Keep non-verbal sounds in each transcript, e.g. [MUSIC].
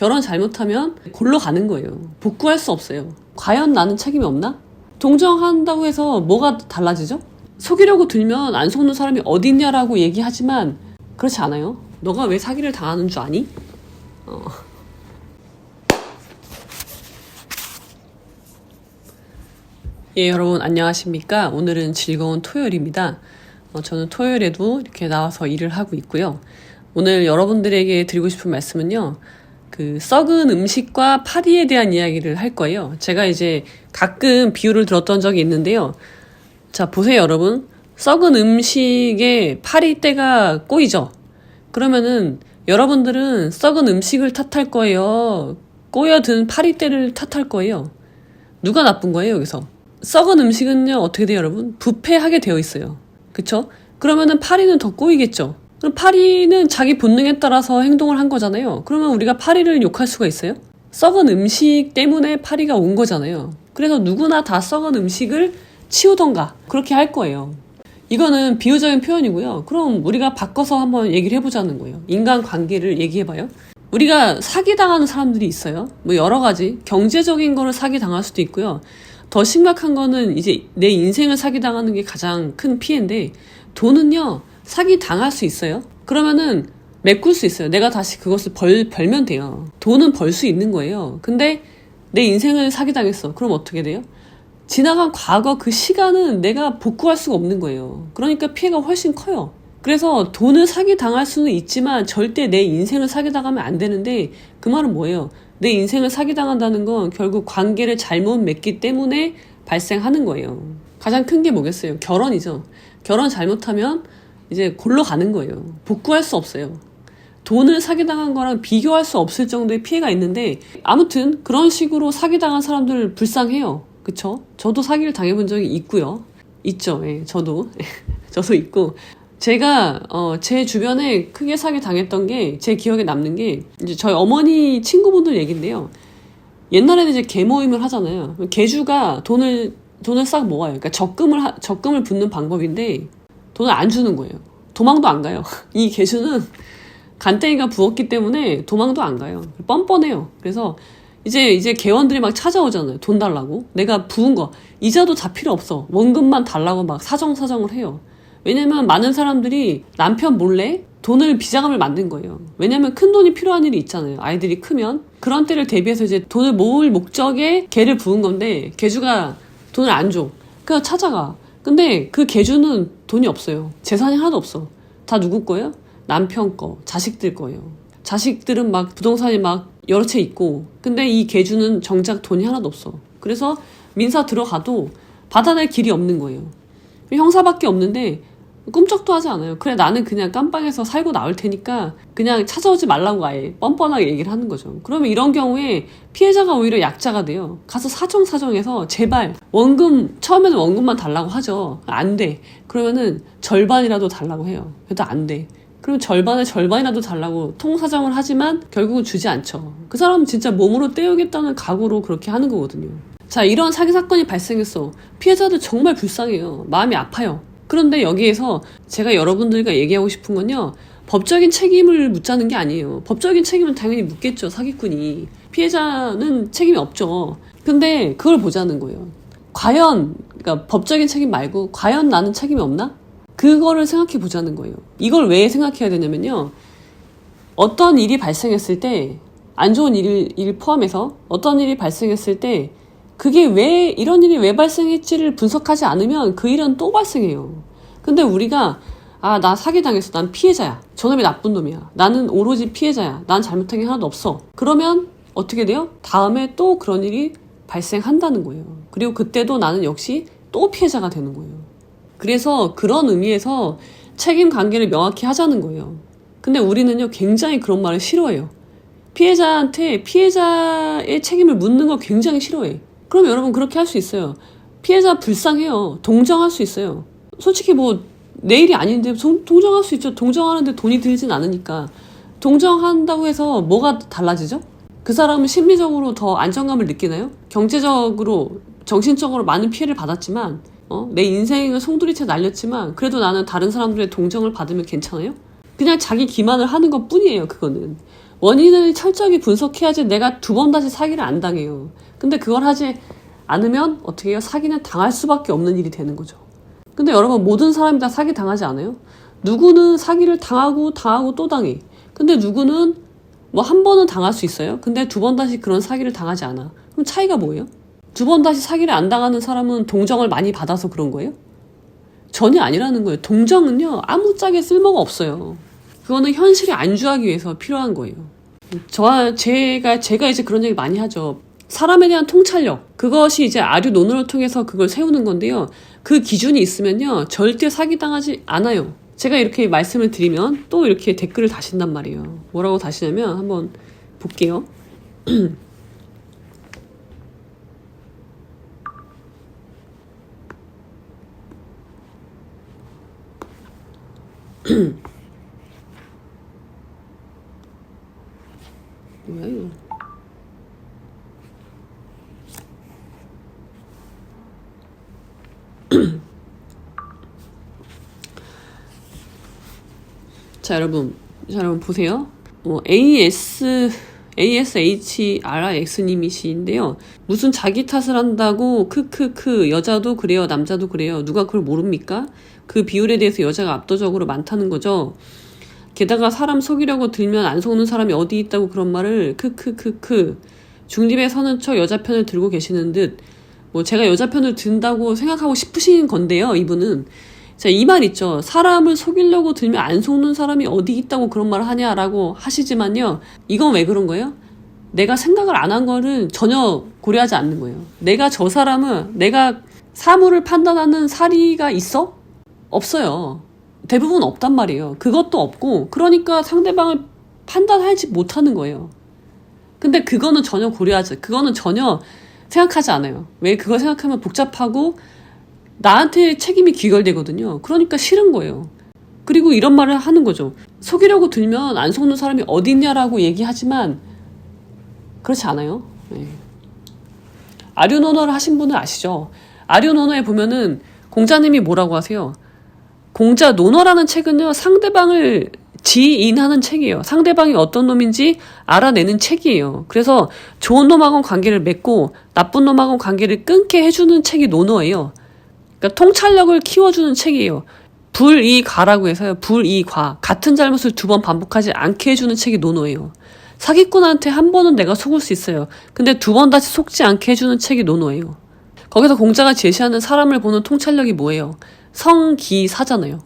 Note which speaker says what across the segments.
Speaker 1: 결혼 잘못하면 골로 가는 거예요. 복구할 수 없어요. 과연 나는 책임이 없나? 동정한다고 해서 뭐가 달라지죠? 속이려고 들면 안 속는 사람이 어디 있냐라고 얘기하지만 그렇지 않아요. 너가 왜 사기를 당하는 줄 아니? 어. 예, 여러분 안녕하십니까? 오늘은 즐거운 토요일입니다. 어, 저는 토요일에도 이렇게 나와서 일을 하고 있고요. 오늘 여러분들에게 드리고 싶은 말씀은요. 그 썩은 음식과 파리에 대한 이야기를 할 거예요. 제가 이제 가끔 비유를 들었던 적이 있는데요. 자, 보세요, 여러분. 썩은 음식에 파리때가 꼬이죠? 그러면은 여러분들은 썩은 음식을 탓할 거예요. 꼬여든 파리때를 탓할 거예요. 누가 나쁜 거예요, 여기서? 썩은 음식은요, 어떻게 돼요, 여러분? 부패하게 되어 있어요. 그쵸? 그러면은 파리는 더 꼬이겠죠? 그럼 파리는 자기 본능에 따라서 행동을 한 거잖아요. 그러면 우리가 파리를 욕할 수가 있어요? 썩은 음식 때문에 파리가 온 거잖아요. 그래서 누구나 다 썩은 음식을 치우던가 그렇게 할 거예요. 이거는 비유적인 표현이고요. 그럼 우리가 바꿔서 한번 얘기를 해보자는 거예요. 인간 관계를 얘기해봐요. 우리가 사기당하는 사람들이 있어요. 뭐 여러 가지 경제적인 거를 사기당할 수도 있고요. 더 심각한 거는 이제 내 인생을 사기당하는 게 가장 큰 피해인데 돈은요 사기 당할 수 있어요. 그러면은 메꿀 수 있어요. 내가 다시 그것을 벌, 벌면 돼요. 돈은 벌 수 있는 거예요. 근데 내 인생을 사기당했어. 그럼 어떻게 돼요? 지나간 과거 그 시간은 내가 복구할 수가 없는 거예요. 그러니까 피해가 훨씬 커요. 그래서 돈을 사기당할 수는 있지만 절대 내 인생을 사기당하면 안 되는데 그 말은 뭐예요? 내 인생을 사기당한다는 건 결국 관계를 잘못 맺기 때문에 발생하는 거예요. 가장 큰 게 뭐겠어요? 결혼이죠. 결혼 잘못하면 이제 골로 가는 거예요. 복구할 수 없어요. 돈을 사기당한 거랑 비교할 수 없을 정도의 피해가 있는데 아무튼 그런 식으로 사기당한 사람들 불쌍해요. 그쵸? 저도 사기를 당해본 적이 있고요. 있죠. 예, 저도. [LAUGHS] 저도 있고. 제가 어, 제 주변에 크게 사기 당했던 게 제 기억에 남는 게 이제 저희 어머니 친구분들 얘긴데요. 옛날에는 이제 개 모임을 하잖아요. 개주가 돈을 돈을 싹 모아요. 그러니까 적금을 하, 적금을 붓는 방법인데 돈을 안 주는 거예요. 도망도 안 가요. [LAUGHS] 이 개주는 간땡이가 부었기 때문에 도망도 안 가요. 뻔뻔해요. 그래서 이제 이제 개원들이 막 찾아오잖아요. 돈 달라고. 내가 부은 거 이자도 다 필요 없어. 원금만 달라고 막 사정사정을 해요. 왜냐면 많은 사람들이 남편 몰래 돈을 비자금을 만든 거예요. 왜냐면 큰 돈이 필요한 일이 있잖아요. 아이들이 크면 그런 때를 대비해서 이제 돈을 모을 목적에 개를 부은 건데 개주가 돈을 안 줘. 그냥 찾아가. 근데 그 개주는 돈이 없어요. 재산이 하나도 없어. 다 누구 거예요? 남편 거, 자식들 거예요. 자식들은 막 부동산이 막 여러 채 있고, 근데 이 개주는 정작 돈이 하나도 없어. 그래서 민사 들어가도 받아낼 길이 없는 거예요. 형사밖에 없는데 꿈쩍도 하지 않아요. 그래 나는 그냥 깜빵에서 살고 나올 테니까 그냥 찾아오지 말라고 아예 뻔뻔하게 얘기를 하는 거죠. 그러면 이런 경우에 피해자가 오히려 약자가 돼요. 가서 사정사정해서 제발 원금 처음에는 원금만 달라고 하죠. 안 돼. 그러면은 절반이라도 달라고 해요. 그래도 안 돼. 그럼 절반의 절반이라도 달라고 통사정을 하지만 결국은 주지 않죠. 그 사람은 진짜 몸으로 때우겠다는 각오로 그렇게 하는 거거든요. 자, 이런 사기 사건이 발생했어. 피해자들 정말 불쌍해요. 마음이 아파요. 그런데 여기에서 제가 여러분들과 얘기하고 싶은 건요. 법적인 책임을 묻자는 게 아니에요. 법적인 책임은 당연히 묻겠죠. 사기꾼이. 피해자는 책임이 없죠. 근데 그걸 보자는 거예요. 과연, 그러니까 법적인 책임 말고, 과연 나는 책임이 없나? 그거를 생각해 보자는 거예요. 이걸 왜 생각해야 되냐면요. 어떤 일이 발생했을 때, 안 좋은 일, 일 포함해서 어떤 일이 발생했을 때, 그게 왜, 이런 일이 왜 발생했지를 분석하지 않으면 그 일은 또 발생해요. 근데 우리가, 아, 나 사기당했어. 난 피해자야. 저놈이 나쁜 놈이야. 나는 오로지 피해자야. 난 잘못한 게 하나도 없어. 그러면 어떻게 돼요? 다음에 또 그런 일이 발생한다는 거예요. 그리고 그때도 나는 역시 또 피해자가 되는 거예요. 그래서 그런 의미에서 책임 관계를 명확히 하자는 거예요. 근데 우리는요, 굉장히 그런 말을 싫어해요. 피해자한테 피해자의 책임을 묻는 걸 굉장히 싫어해. 그럼 여러분 그렇게 할 수 있어요. 피해자 불쌍해요. 동정할 수 있어요. 솔직히 뭐 내일이 아닌데 동정할 수 있죠. 동정하는데 돈이 들진 않으니까. 동정한다고 해서 뭐가 달라지죠? 그 사람은 심리적으로 더 안정감을 느끼나요? 경제적으로, 정신적으로 많은 피해를 받았지만, 어? 내 인생을 송두리째 날렸지만, 그래도 나는 다른 사람들의 동정을 받으면 괜찮아요? 그냥 자기 기만을 하는 것 뿐이에요, 그거는. 원인을 철저하게 분석해야지 내가 두 번 다시 사기를 안 당해요. 근데 그걸 하지 않으면 어떻게 해요? 사기는 당할 수밖에 없는 일이 되는 거죠. 근데 여러분 모든 사람이 다 사기 당하지 않아요? 누구는 사기를 당하고 당하고 또 당해. 근데 누구는 뭐 한 번은 당할 수 있어요. 근데 두 번 다시 그런 사기를 당하지 않아. 그럼 차이가 뭐예요? 두 번 다시 사기를 안 당하는 사람은 동정을 많이 받아서 그런 거예요? 전혀 아니라는 거예요. 동정은요, 아무짝에 쓸모가 없어요. 그거는 현실에 안주하기 위해서 필요한 거예요. 저와 제가, 제가 이제 그런 얘기 많이 하죠. 사람에 대한 통찰력. 그것이 이제 아류 논어를 통해서 그걸 세우는 건데요. 그 기준이 있으면요, 절대 사기당하지 않아요. 제가 이렇게 말씀을 드리면 또 이렇게 댓글을 다신단 말이에요. 뭐라고 다시냐면 한번 볼게요. [CLEARS THROAT] 뭐야 이거? [CLEARS THROAT] 자 여러분, 자 여러분 보세요. 어, AS ASHRX님이시인데요. 무슨 자기 탓을 한다고 크크크 여자도 그래요 남자도 그래요 누가 그걸 모릅니까? 그 비율에 대해서 여자가 압도적으로 많다는 거죠. 게다가 사람 속이려고 들면 안 속는 사람이 어디 있다고 그런 말을 크크크크 중립에 서는 척 여자 편을 들고 계시는 듯 뭐 제가 여자 편을 든다고 생각하고 싶으신 건데요 이분은 자, 이 말 있죠. 사람을 속이려고 들면 안 속는 사람이 어디 있다고 그런 말을 하냐라고 하시지만요. 이건 왜 그런 거예요? 내가 생각을 안 한 거는 전혀 고려하지 않는 거예요. 내가 저 사람은 내가 사물을 판단하는 사리가 있어? 없어요. 대부분 없단 말이에요. 그것도 없고, 그러니까 상대방을 판단하지 못하는 거예요. 근데 그거는 전혀 고려하지, 그거는 전혀 생각하지 않아요. 왜 그거 생각하면 복잡하고, 나한테 책임이 귀결되거든요. 그러니까 싫은 거예요. 그리고 이런 말을 하는 거죠. 속이려고 들면 안 속는 사람이 어디 있냐라고 얘기하지만, 그렇지 않아요. 네. 아류노너를 하신 분은 아시죠? 아류노너에 보면은 공자님이 뭐라고 하세요? 공자 논어라는 책은요, 상대방을 지인하는 책이에요. 상대방이 어떤 놈인지 알아내는 책이에요. 그래서 좋은 놈하고 관계를 맺고 나쁜 놈하고 관계를 끊게 해주는 책이 논어예요. 그러니까 통찰력을 키워주는 책이에요. 불이가라고 해서요. 불이과. 같은 잘못을 두 번 반복하지 않게 해주는 책이 논어예요. 사기꾼한테 한 번은 내가 속을 수 있어요. 근데 두 번 다시 속지 않게 해주는 책이 논어예요. 거기서 공자가 제시하는 사람을 보는 통찰력이 뭐예요? 성기사잖아요.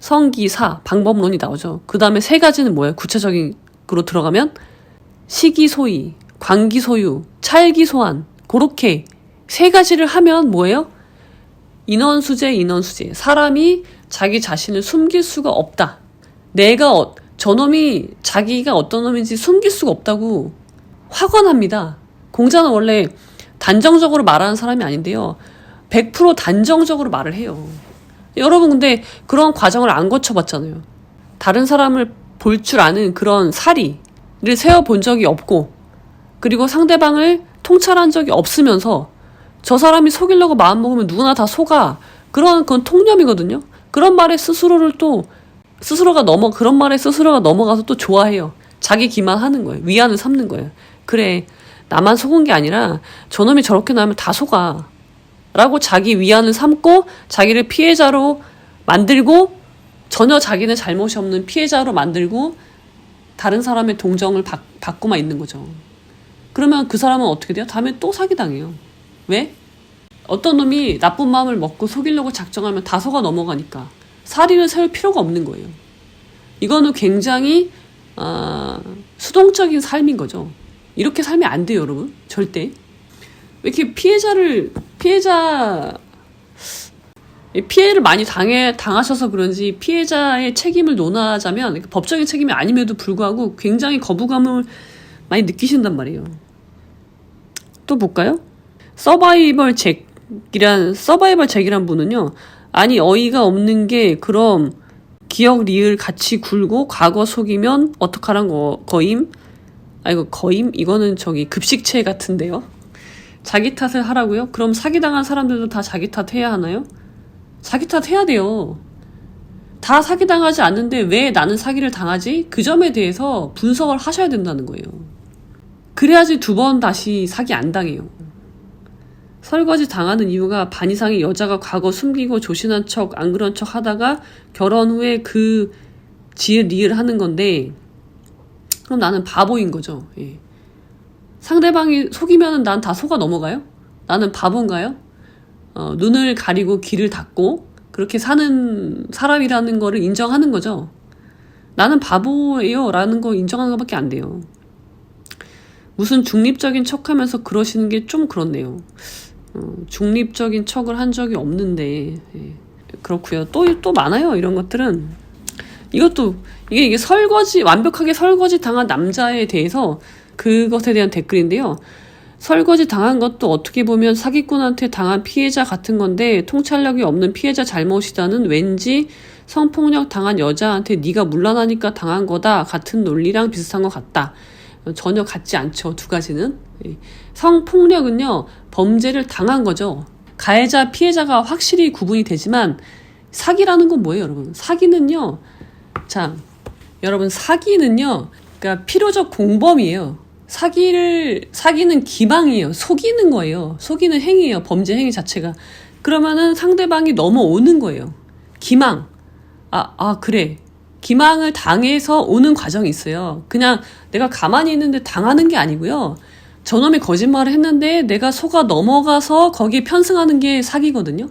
Speaker 1: 성기사, 방법론이 나오죠. 그 다음에 세 가지는 뭐예요? 구체적으로 들어가면 시기소위, 관기소유, 찰기소환, 그렇게 세 가지를 하면 뭐예요? 인원수재, 인원수재. 사람이 자기 자신을 숨길 수가 없다. 내가 어, 저놈이 자기가 어떤 놈인지 숨길 수가 없다고 확언합니다. 공자는 원래 단정적으로 말하는 사람이 아닌데요. 100% 단정적으로 말을 해요. 여러분 근데 그런 과정을 안 거쳐봤잖아요. 다른 사람을 볼 줄 아는 그런 사리를 세워본 적이 없고 그리고 상대방을 통찰한 적이 없으면서 저 사람이 속이려고 마음먹으면 누구나 다 속아. 그런 그건 통념이거든요. 그런 말에 스스로를 또 스스로가 넘어 그런 말에 스스로가 넘어가서 또 좋아해요. 자기 기만하는 거예요. 위안을 삼는 거예요. 그래 나만 속은 게 아니라 저놈이 저렇게 나면 다 속아. 라고 자기 위안을 삼고 자기를 피해자로 만들고 전혀 자기는 잘못이 없는 피해자로 만들고 다른 사람의 동정을 받, 받고만 있는 거죠. 그러면 그 사람은 어떻게 돼요? 다음에 또 사기당해요. 왜? 어떤 놈이 나쁜 마음을 먹고 속이려고 작정하면 다 속아 넘어가니까 사리를 세울 필요가 없는 거예요. 이거는 굉장히 아, 수동적인 삶인 거죠. 이렇게 살면 안 돼요, 여러분. 절대. 왜 이렇게 피해자를 피해자 피해를 많이 당해 당하셔서 그런지 피해자의 책임을 논하자면 법적인 책임이 아님에도 불구하고 굉장히 거부감을 많이 느끼신단 말이에요. 또 볼까요? 서바이벌 잭이란 서바이벌 잭이란 분은요. 아니 어이가 없는 게 그럼 기억 리을 같이 굴고 과거 속이면 어떡하란 거 거임? 아 이거 거임? 이거는 저기 급식체 같은데요. 자기 탓을 하라고요? 그럼 사기당한 사람들도 다 자기 탓 해야 하나요? 자기 탓 해야 돼요. 다 사기당하지 않는데 왜 나는 사기를 당하지? 그 점에 대해서 분석을 하셔야 된다는 거예요. 그래야지 두 번 다시 사기 안 당해요. 설거지 당하는 이유가 반 이상의 여자가 과거 숨기고 조신한 척, 안 그런 척 하다가 결혼 후에 그 지을 리을 하는 건데, 그럼 나는 바보인 거죠. 예. 상대방이 속이면은 난다 속아 넘어가요? 나는 바본가요? 어, 눈을 가리고 귀를 닫고 그렇게 사는 사람이라는 거를 인정하는 거죠. 나는 바보예요. 라는 거 인정하는 것밖에 안 돼요. 무슨 중립적인 척 하면서 그러시는 게 좀 그렇네요. 어, 중립적인 척을 한 적이 없는데, 예. 그렇고요 또, 또 많아요. 이런 것들은. 이것도, 이게, 이게 설거지, 완벽하게 설거지 당한 남자에 대해서 그것에 대한 댓글인데요. 설거지 당한 것도 어떻게 보면 사기꾼한테 당한 피해자 같은 건데 통찰력이 없는 피해자 잘못이다는 왠지 성폭력 당한 여자한테 네가 물러나니까 당한 거다 같은 논리랑 비슷한 것 같다. 전혀 같지 않죠. 두 가지는. 예. 성폭력은요, 범죄를 당한 거죠. 가해자, 피해자가 확실히 구분이 되지만, 사기라는 건 뭐예요, 여러분? 사기는요, 자, 여러분, 사기는요, 그러니까 필요적 공범이에요. 사기를, 사기는 기망이에요. 속이는 거예요. 속이는 행위예요. 범죄 행위 자체가. 그러면은 상대방이 넘어오는 거예요. 기망. 아, 아, 그래. 기망을 당해서 오는 과정이 있어요. 그냥 내가 가만히 있는데 당하는 게 아니고요. 저놈이 거짓말을 했는데 내가 속아 넘어가서 거기에 편승하는 게 사기거든요.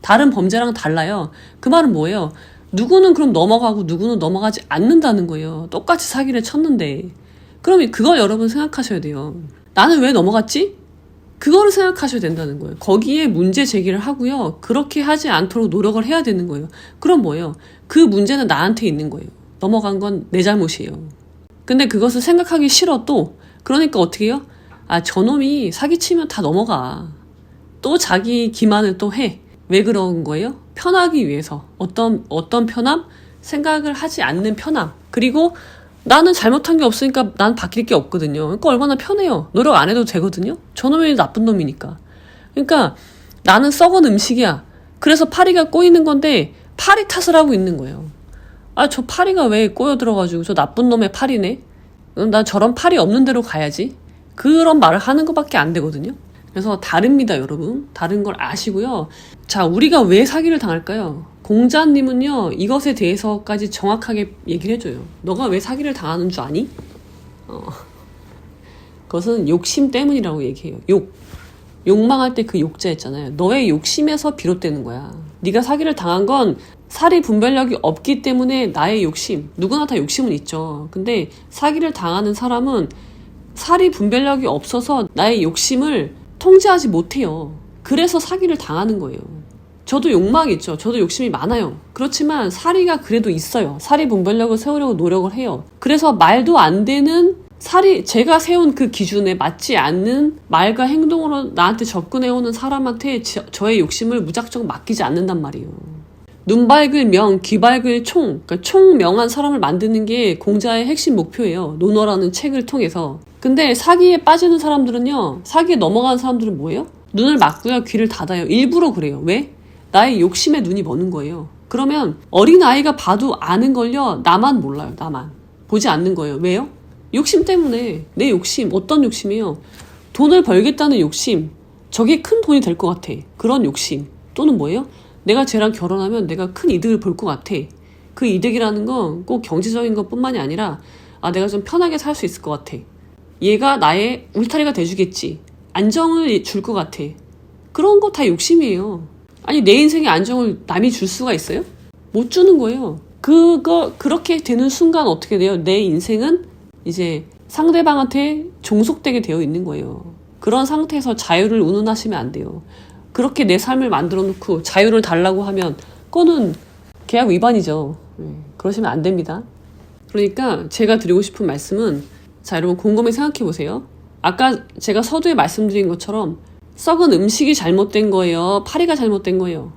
Speaker 1: 다른 범죄랑 달라요. 그 말은 뭐예요? 누구는 그럼 넘어가고 누구는 넘어가지 않는다는 거예요. 똑같이 사기를 쳤는데. 그럼 그걸 여러분 생각하셔야 돼요. 나는 왜 넘어갔지? 그거를 생각하셔야 된다는 거예요. 거기에 문제 제기를 하고요. 그렇게 하지 않도록 노력을 해야 되는 거예요. 그럼 뭐예요? 그 문제는 나한테 있는 거예요. 넘어간 건 내 잘못이에요. 근데 그것을 생각하기 싫어도 그러니까 어떻게 해요? 아, 저놈이 사기치면 다 넘어가. 또 자기 기만을 또 해. 왜 그런 거예요? 편하기 위해서. 어떤, 어떤 편함? 생각을 하지 않는 편함. 그리고 나는 잘못한 게 없으니까 난 바뀔 게 없거든요. 그러니까 얼마나 편해요. 노력 안 해도 되거든요. 저놈이 나쁜 놈이니까. 그러니까 나는 썩은 음식이야. 그래서 파리가 꼬이는 건데 파리 탓을 하고 있는 거예요. 아, 저 파리가 왜 꼬여 들어가지고 저 나쁜 놈의 파리네? 나 저런 파리 없는 데로 가야지. 그런 말을 하는 것밖에 안 되거든요. 그래서 다릅니다, 여러분. 다른 걸 아시고요. 자, 우리가 왜 사기를 당할까요? 공자님은요, 이것에 대해서까지 정확하게 얘기를 해줘요. 너가 왜 사기를 당하는 줄 아니? 어. 그것은 욕심 때문이라고 얘기해요. 욕. 욕망할 때 그 욕자 있잖아요. 너의 욕심에서 비롯되는 거야. 네가 사기를 당한 건 사리 분별력이 없기 때문에 나의 욕심. 누구나 다 욕심은 있죠. 근데 사기를 당하는 사람은 사리 분별력이 없어서 나의 욕심을 통제하지 못해요. 그래서 사기를 당하는 거예요. 저도 욕망이 있죠. 저도 욕심이 많아요. 그렇지만 사리가 그래도 있어요. 사리 분별력을 세우려고 노력을 해요. 그래서 말도 안 되는 사리, 제가 세운 그 기준에 맞지 않는 말과 행동으로 나한테 접근해오는 사람한테 저, 저의 욕심을 무작정 맡기지 않는단 말이에요. 눈 밝을 명, 귀 밝을 총, 그러니까 총명한 사람을 만드는 게 공자의 핵심 목표예요. 논어라는 책을 통해서. 근데 사기에 빠지는 사람들은요, 사기에 넘어가는 사람들은 뭐예요? 눈을 막고요, 귀를 닫아요. 일부러 그래요. 왜? 나의 욕심에 눈이 머는 거예요. 그러면 어린 아이가 봐도 아는 걸요, 나만 몰라요, 나만. 보지 않는 거예요. 왜요? 욕심 때문에. 내 욕심, 어떤 욕심이에요? 돈을 벌겠다는 욕심. 저게 큰 돈이 될 것 같아. 그런 욕심. 또는 뭐예요? 내가 쟤랑 결혼하면 내가 큰 이득을 볼 것 같아. 그 이득이라는 건 꼭 경제적인 것 뿐만이 아니라, 아, 내가 좀 편하게 살 수 있을 것 같아. 얘가 나의 울타리가 돼주겠지. 안정을 줄 것 같아. 그런 거 다 욕심이에요. 아니, 내 인생에 안정을 남이 줄 수가 있어요? 못 주는 거예요. 그거, 그렇게 되는 순간 어떻게 돼요? 내 인생은 이제 상대방한테 종속되게 되어 있는 거예요. 그런 상태에서 자유를 운운하시면 안 돼요. 그렇게 내 삶을 만들어 놓고 자유를 달라고 하면 그거는 계약 위반이죠. 네, 그러시면 안 됩니다. 그러니까 제가 드리고 싶은 말씀은 자 여러분 곰곰이 생각해 보세요. 아까 제가 서두에 말씀드린 것처럼 썩은 음식이 잘못된 거예요. 파리가 잘못된 거예요.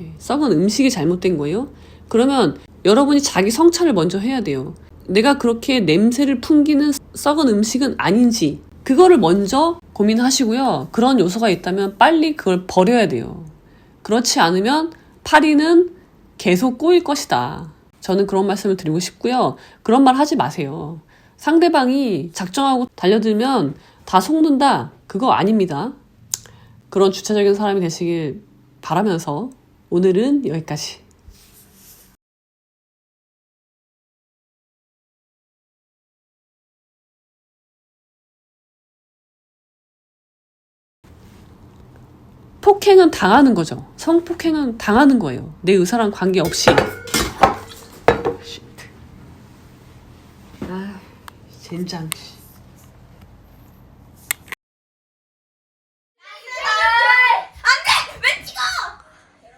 Speaker 1: 예, 썩은 음식이 잘못된 거예요. 그러면 여러분이 자기 성찰을 먼저 해야 돼요. 내가 그렇게 냄새를 풍기는 썩은 음식은 아닌지 그거를 먼저 고민하시고요. 그런 요소가 있다면 빨리 그걸 버려야 돼요. 그렇지 않으면 파리는 계속 꼬일 것이다. 저는 그런 말씀을 드리고 싶고요. 그런 말 하지 마세요. 상대방이 작정하고 달려들면 다 속는다. 그거 아닙니다. 그런 주체적인 사람이 되시길 바라면서 오늘은 여기까지. 폭행은 당하는 거죠. 성폭행은 당하는 거예요. 내 의사랑 관계없이. 쉿. 아, 씨.
Speaker 2: 안돼! 왜 찍어?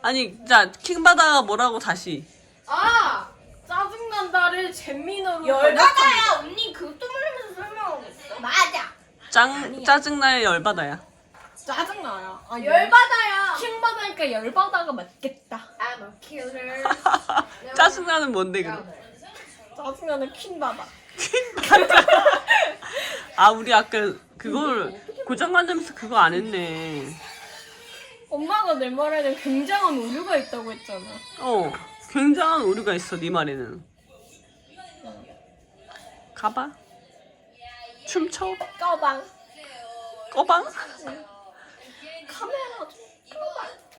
Speaker 1: 아니, 자, 킹받아 뭐라고 다시.
Speaker 3: 아 짜증난다를 잼민으로
Speaker 2: 열받아야 언니 그것도 모르면서 설명하고 있어. 맞아.
Speaker 1: 짱, 짜증나야 열받아야.
Speaker 3: 짜증나요 아,
Speaker 2: 열받아요.
Speaker 3: 킹 받으니까 열받아가 맞겠다
Speaker 2: I'm a killer.
Speaker 1: 짜증나는 뭔데, 그럼?
Speaker 3: 짜증나는 킹 받아
Speaker 1: 아, 우리 아까 그걸 고장만점에서 그거 안 했네.
Speaker 3: 엄마가 내 말에는 굉장한 오류가 있다고 했잖아
Speaker 1: 어, 굉장한 오류가 있어, 네 말에는. 가봐. 춤춰.
Speaker 3: 까방
Speaker 1: 꺼방.
Speaker 3: 카메라 좀 까방